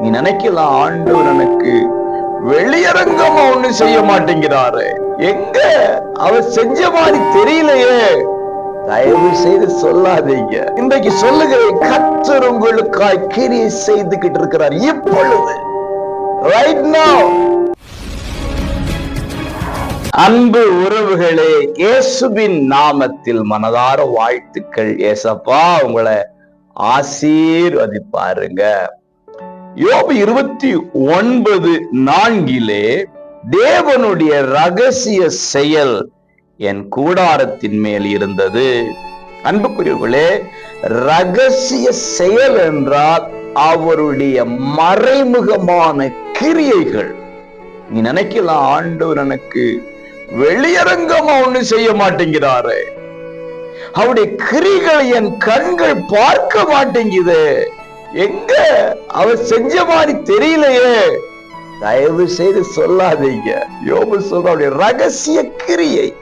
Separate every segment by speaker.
Speaker 1: நீ நினைக்கலாம் ஆண்டவர் எனக்கு வெளியரங்கமா ஒண்ணு செய்ய மாட்டேங்கிறாரு. எங்க? அவர் செஞ்ச மாதிரி தெரியலையே. தயவு செய்து சொல்லாதீங்க. இன்றைக்கு சொல்லுகிறேன் கத்தர் உங்களுக்காய் கிரி செய்துகிட்டு இருக்கிறார். இப்பொழுது ரைட் now அன்பு உறவுகளே இயேசுவின் நாமத்தில் மனதார வாழ்த்துக்கள். ஏசப்பா உங்களை ஆசீர்வதிப்பாருங்க. யோபு இருபத்தி ஒன்பது நான்கிலே தேவனுடைய ரகசிய செயல் என் கூடாரத்தின் மேல் இருந்தது. அன்புக்குரியவர்களே ரகசிய செயல் என்றால் அவருடைய மறைமுகமான கிரியைகள். நீ நினைக்கலாம் ஆண்டவர் எனக்கு வெளியரங்கமா ஒண்ணு செய்ய மாட்டேங்கிறாரு. அவருடைய கிரிகளை என் கண்கள் பார்க்க மாட்டேங்குது. எங்க? அவர் செஞ்ச மாதிரி தெரியலையே. தயவு செய்து சொல்லாதீங்க. யோபு சொல்ற ரகசிய கிரியை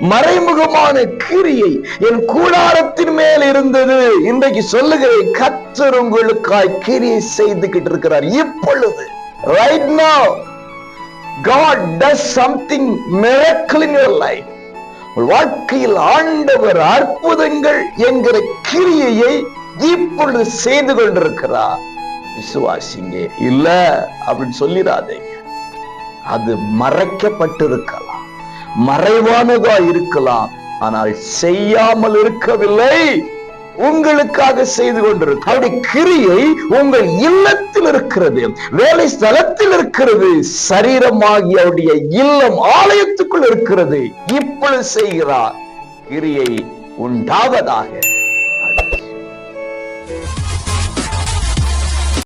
Speaker 1: மறைமுகமான கிரியை என் கூடாரத்தின் மேல் இருந்தது. இன்றைக்கு சொல்லுகிறேன் கத்தர் உங்களுக்காய் கிரியை செய்துகிட்டு இருக்கிறார். இப்பொழுது right now God does something miracle in your வாழ்க்கையில் ஆண்டவர் அற்புதங்கள் என்கிற கிரியையை இப்பொழுது செய்து கொண்டிருக்கிறார். விசுவாசிங்க இல்ல அப்படின்னு சொல்லிடாதீங்க. அது மறைக்கப்பட்டிருக்கலாம். மறைவானதா இருக்கலாம். ஆனால் செய்யாமல் இருக்கவில்லை. உங்களுக்காக செய்து கொண்டிருக்கு அவருடைய கிரியை உங்கள் இல்லத்தில் இருக்கிறது வேலை ஸ்தலத்தில் இருக்கிறது சரீரமாகி அவருடைய இல்லம் ஆலயத்துக்குள் இருக்கிறது. இப்பொழுது செய்கிறார். கிரியை உண்டாவதாக